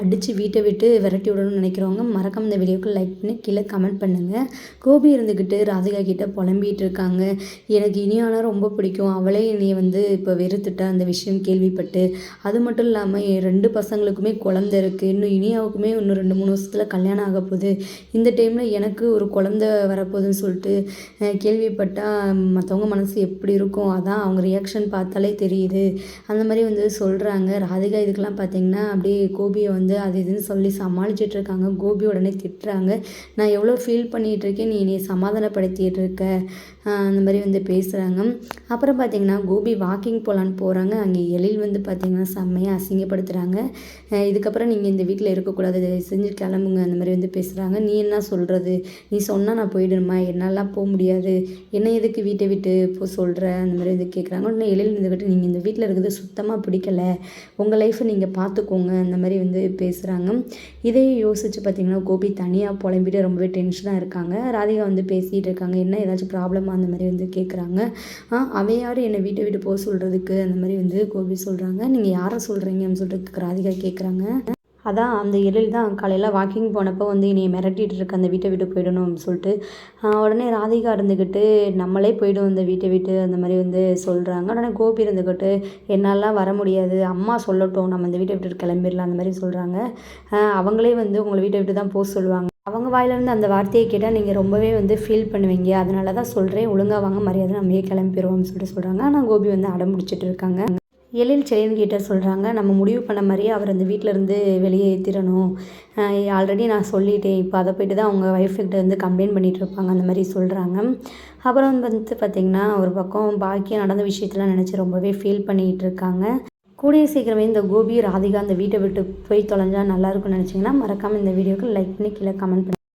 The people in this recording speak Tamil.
அடித்து வீட்டை விட்டு விரட்டி விடணும்னு நினைக்கிறவங்க மறக்காம இந்த வீடியோக்கு லைக் பண்ணி கீழே கமெண்ட் பண்ணுங்கள் கோபி இருந்துக்கிட்டு ராதிகா கிட்ட புலம்பிகிட்டு இருக்காங்க. எனக்கு இனியானா ரொம்ப பிடிக்கும். அவளே என்னை வந்து இப்போ வெறுத்துட்டா அந்த விஷயம் கேள்விப்பட்டு. அது மட்டும் இல்லாமல் என் ரெண்டு பசங்களுக்குமே குழந்த இருக்குது இன்னும் இனியாவுக்குமே இன்னும் ரெண்டு மூணு வருஷத்தில் கல்யாணம் ஆக போகுது. இந்த டைமில் எனக்கு ஒரு குழந்த வரப்போகுதுன்னு சொல்லிட்டு கேள்விப்பட்டால் மற்றவங்க மனசு எப்படி இருக்கும்? அதான் அவங்க ரியாக்ஷன் பார்த்தாலே தெரியுது. அந்த மாதிரி வந்து சொல்கிறாங்க ராதிகா இதுக்கெல்லாம் பார்த்தீங்கன்னா அப்படியே கோபியை வந்து அது இதுன்னு சொல்லி சமாளிச்சிட்டு இருக்காங்க கோபி உடனே திட்டுறாங்க. நான் எவ்வளோ ஃபீல் பண்ணிகிட்டு இருக்கேன் நீ என்னை சமாதானப்படுத்திட்டு இருக்க அந்த மாதிரி வந்து பேசுகிறாங்க அப்புறம் பார்த்தீங்கன்னா கோபி வாக்கிங் போகலான்னு போகிறாங்க அங்கே எழில் வந்து பார்த்தீங்கன்னா செம்மையாக அசிங்கப்படுத்துகிறாங்க இதுக்கப்புறம் நீங்கள் இந்த வீட்டில் இருக்கக்கூடாது. செஞ்சு கிளம்புங்க. அந்த மாதிரி வந்து பேசுகிறாங்க நீ என்ன சொல்கிறது நீ சொன்னால் நான் போயிடணுமா என்னாலாம் போக முடியாது. என்ன எதுக்கு வீட்டை விட்டு போ சொல்கிற அந்த மாதிரி வந்து கேட்குறாங்க உடனே எழில் இருந்துக்கிட்டு நீங்கள் இந்த வீட்டில் இருக்கிறது சுத்தமாக பிடிக்கல. உங்கள் லைஃப்பை நீங்கள் பார்த்துக்கோங்க அந்த மாதிரி வந்து பேசுகிறாங்க இதே யோசித்து பார்த்தீங்கன்னா கோபி தனியாக புலம்பிட்டு ரொம்பவே டென்ஷனாக இருக்காங்க. ராதிகா வந்து பேசிகிட்டு இருக்காங்க. என்ன ஏதாச்சும் ப்ராப்ளமாக அந்த மாதிரி வந்து கேட்குறாங்க அவன் யார்? என்னை வீட்டை விட்டு போக சொல்கிறதுக்கு அந்த மாதிரி வந்து கோபி சொல்கிறாங்க நீங்கள் யாரை சொல்கிறீங்கன்னு சொல்லிட்டு ராதிகா கேட்குறாங்க அதான் அந்த எழில் தான் காலையில் வாக்கிங் போனப்போ வந்து என்னை மிரட்டிகிட்டு இருக்க அந்த வீட்டை விட்டு போயிடணும் அப்படின்னு சொல்லிட்டு உடனே ராதிகா இருந்துக்கிட்டு நம்மளே போய்டும் இந்த வீட்டை விட்டு அந்த மாதிரி வந்து சொல்கிறாங்க உடனே கோபி இருந்துக்கிட்டு என்னாலாம் வர முடியாது அம்மா சொல்லட்டும் நம்ம இந்த வீட்டை விட்டு கிளம்பிடலாம் அந்த மாதிரி சொல்கிறாங்க அவங்களே வந்து உங்களை வீட்டை விட்டு தான் போக சொல்லுவாங்க. அவங்க வாயிலிருந்து அந்த வார்த்தையை கேட்டால் நீங்கள் ரொம்பவே வந்து ஃபீல் பண்ணுவீங்க. அதனால தான் சொல்கிறேன் ஒழுங்காக வாங்க மரியாதை நம்மளே கிளம்பிடுவோம்னு சொல்லிட்டு சொல்கிறாங்க ஆனால் கோபி வந்து அடம் பிடிச்சிட்டு இருக்காங்க. எழில் செலின் சொல்கிறாங்க நம்ம முடிவு பண்ண மாதிரியே அவர் அந்த வீட்டிலேருந்து இருந்து வெளியே ஏற்றிடணும் ஆல்ரெடி நான் சொல்லிட்டேன். இப்போ அதை போயிட்டு தான் அவங்க ஒய்ஃப்கிட்ட வந்து கம்ப்ளைண்ட் பண்ணிகிட்டு இருப்பாங்க. அந்த மாதிரி சொல்கிறாங்க அப்புறம் வந்து பார்த்திங்கன்னா ஒரு பக்கம் பாக்கியம் நடந்த விஷயத்தெலாம் நினச்சி ரொம்பவே ஃபீல் பண்ணிகிட்டு இருக்காங்க. கூடிய சீக்கிரமே இந்த கோபி ராதிகா அந்த வீட்டை விட்டு போய் தொலைஞ்சா நல்லாயிருக்கும்னு நினச்சிங்கன்னா மறக்காமல் இந்த வீடியோக்கு லைக் பண்ணி கீழே கமெண்ட் பண்ணி